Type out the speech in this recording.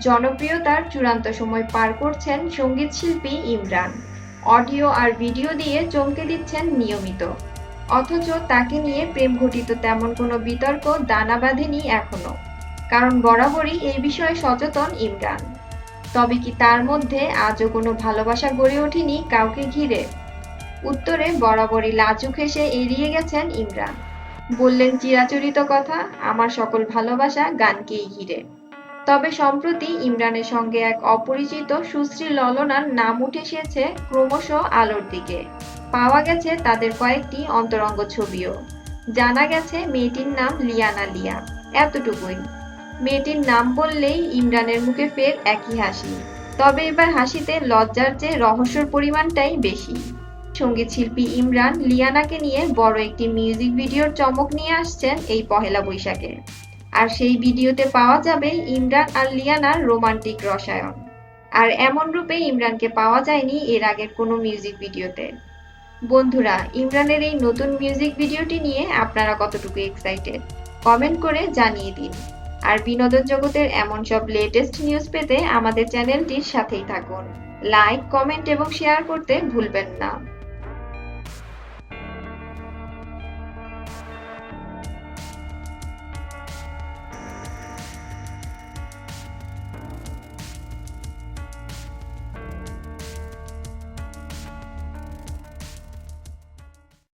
জনপ্রিয়তার চূড়ান্ত সময় পার করছেন সংগীত শিল্পী ইমরান। অডিও আর ভিডিও দিয়ে চমকে দিচ্ছেন নিয়মিত। অথচ তাকে নিয়ে প্রেম ঘটিত তেমন কোনো বিতর্ক দানা বাঁধেনি এখনও। কারণ বরাবরই এই বিষয়ে সচেতন ইমরান। তবে কি তার মধ্যে আজও কোনো ভালোবাসা গড়ে ওঠেনি কাউকে ঘিরে? উত্তরে বরাবরই লাজুক হেসে এড়িয়ে গেছেন ইমরান। বললেন চিরাচরিত কথা, আমার সকল ভালোবাসা গানকেই ঘিরে। তবে সম্প্রতি ইমরানের সঙ্গে এক অপরিচিত সুশ্রী ললনার নাম উঠে এসেছে ক্রমশ আলোর দিকে। পাওয়া গেছে তাদের কয়েকটি অন্তরঙ্গ ছবিও। জানা গেছে মেয়েটির নাম লিয়ানা লিয়া। এতটুকুই। মেয়েটির নাম বললেই ইমরানের মুখে ফের একই হাসি। তবে এবার হাসিতে লজ্জার চেয়ে রহস্যর পরিমাণটাই বেশি। সংগীত শিল্পী ইমরান লিয়ানাকে নিয়ে বড় একটি মিউজিক ভিডিওর চমক নিয়ে আসছেন এই পহেলা বৈশাখে। আর সেই ভিডিওতে পাওয়া যাবে ইমরান আর লিয়ানার রোমান্টিক রসায়ন। আর এমন রূপে ইমরানকে পাওয়া যায়নি এর আগের কোনো মিউজিক ভিডিওতে। বন্ধুরা, ইমরানের এই নতুন মিউজিক ভিডিওটি নিয়ে আপনারা কতটুকু এক্সাইটেড কমেন্ট করে জানিয়ে দিন। আর বিনোদন জগতের এমন সব লেটেস্ট নিউজ পেতে আমাদের চ্যানেলটির সাথেই থাকুন। লাইক কমেন্ট এবং শেয়ার করতে ভুলবেন না।